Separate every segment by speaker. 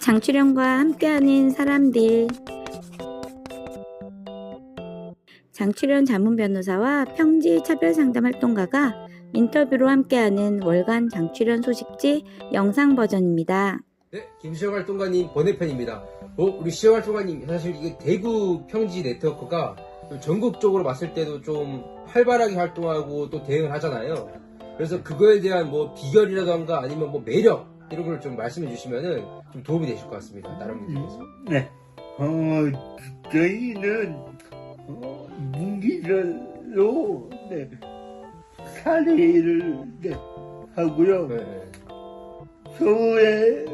Speaker 1: 장출연과 함께하는 사람들 장출연 자문 변호사와 평지 차별 상담 활동가가 인터뷰로 함께하는 월간 장출연 소식지 영상 버전입니다.
Speaker 2: 네, 김시영 활동가님 번외편입니다. 어, 우리 시영 활동가님 사실 이게 대구 평지 네트워크가 좀 전국적으로 봤을 때도 좀 활발하게 활동하고 또 대응을 하잖아요. 그래서 그거에 대한 뭐 비결이라던가 아니면 뭐 매력 이런 걸 좀 말씀해 주시면은 좀 도움이 되실 것 같습니다. 다른 분들께서.
Speaker 3: 네. 어, 저희는 어, 무기별로 네, 사례를 네, 하고요.
Speaker 2: 네.
Speaker 3: 서울의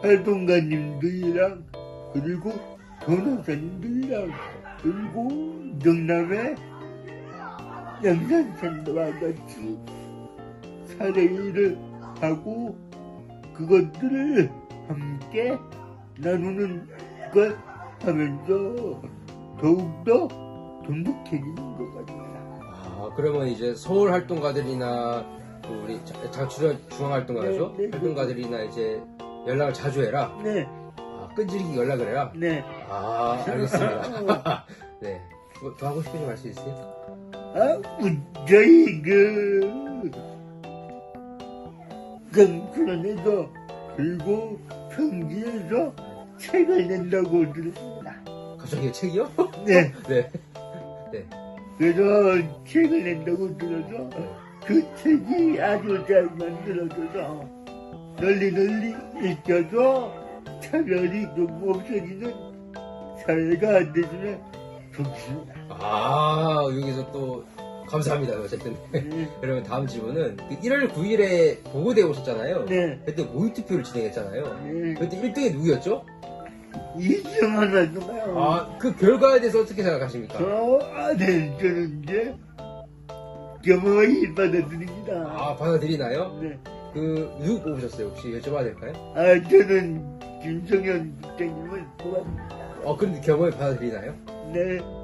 Speaker 3: 활동가님들이랑 그리고 변호사님들이랑 그리고 영남의 양산센터와 같이 사례를 하고 그것들을 함께 나누는 것 하면서 더욱더 돈독해지는 것 같아요.
Speaker 2: 아, 그러면 이제 서울 활동가들이나 또 우리 자- 장출연 중앙 활동가죠?
Speaker 3: 네, 네.
Speaker 2: 활동가들이나 이제 연락을 자주 해라.
Speaker 3: 네,
Speaker 2: 아, 끈질기게 연락을 해라.
Speaker 3: 네.
Speaker 2: 아, 알겠습니다. 네. 뭐 더 하고 싶으신 말씀 있으세요?
Speaker 3: 아, 저희 그 강촌에서 그리고 평지에서 책을 낸다고 들었습니다.
Speaker 2: 갑자기 책이요?
Speaker 3: 네,
Speaker 2: 네.
Speaker 3: 그래서 책을 낸다고 들어서 그 책이 아주 잘 만들어져서 널리 널리 읽혀서 차별이 좀 없어지는 사회가 됐으면 좋겠습니다.
Speaker 2: 아, 여기서 또 감사합니다. 어쨌든.
Speaker 3: 네,
Speaker 2: 그러면 다음 질문은 그 1월 9일에 보고대에 오셨잖아요.
Speaker 3: 네,
Speaker 2: 그때 모의투표를 진행했잖아요.
Speaker 3: 네.
Speaker 2: 그때 1등이 누구였죠?
Speaker 3: 이승환 활동가요.
Speaker 2: 아, 그 결과에 대해서 어떻게 생각하십니까?
Speaker 3: 저 아들 저는 이제 경험이 받아들입니다.
Speaker 2: 아, 받아들이나요?
Speaker 3: 네.
Speaker 2: 그, 누구 뽑으셨어요? 혹시 여쭤봐도 될까요?
Speaker 3: 아 저는 김성현 국장님을 뽑았습니다.
Speaker 2: 어, 근데 경험에 받아들이나요?
Speaker 3: 네.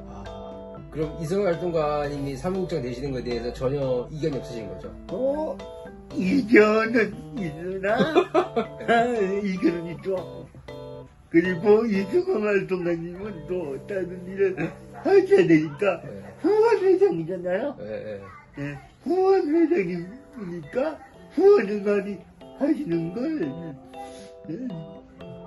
Speaker 2: 아, 그럼 이승환 활동가님이 사무국장 되시는 것에 대해서 전혀 이견이 없으신 거죠?
Speaker 3: 어 이견은 있으나 아, 이견은 있죠. 그리고 이승환 활동가님은 또 다른 일을 하셔야 되니까
Speaker 2: 네.
Speaker 3: 후원 회장이잖아요.
Speaker 2: 네, 네.
Speaker 3: 네. 후원 회장이니까 후원을 많이 하시는 걸 네,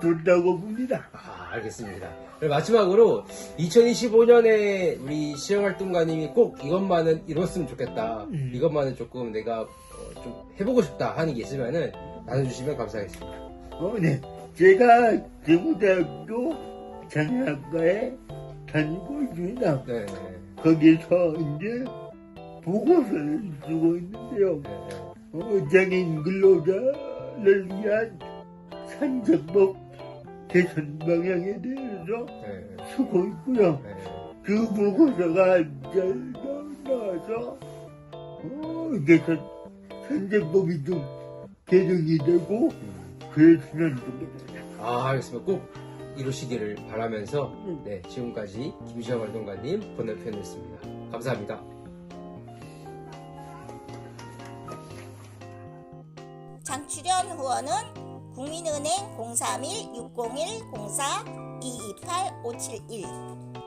Speaker 3: 좋다고 봅니다.
Speaker 2: 아, 알겠습니다. 마지막으로 2025년에 우리 시영 활동가님이 꼭 이것만은 이뤘으면 좋겠다.
Speaker 3: 음.
Speaker 2: 이것만은 조금 내가 어, 좀 해보고 싶다 하는 게 있으면은 나눠주시면 감사하겠습니다.
Speaker 3: 어, 네. 제가 대구대학교 장학과에 다니고 있습니다.
Speaker 2: 네, 네,
Speaker 3: 거기서 이제 보고서를 쓰고 있는데요.
Speaker 2: 네, 네.
Speaker 3: 어, 장애인 근로자를 위한 산적법 개선 방향에 대해서
Speaker 2: 네,
Speaker 3: 쓰고 있고요.
Speaker 2: 네.
Speaker 3: 그 보고서가 잘 나와서 어, 개선 산적법이 좀 개정이 되고 그랬으면 좋겠습니다.
Speaker 2: 아, 알겠습니다. 꼭 이루시기를 바라면서 네, 지금까지 김시영 활동가님 번외편이었습니다. 감사합니다.
Speaker 4: 장출연 후원은 국민은행 031-601-04-228-571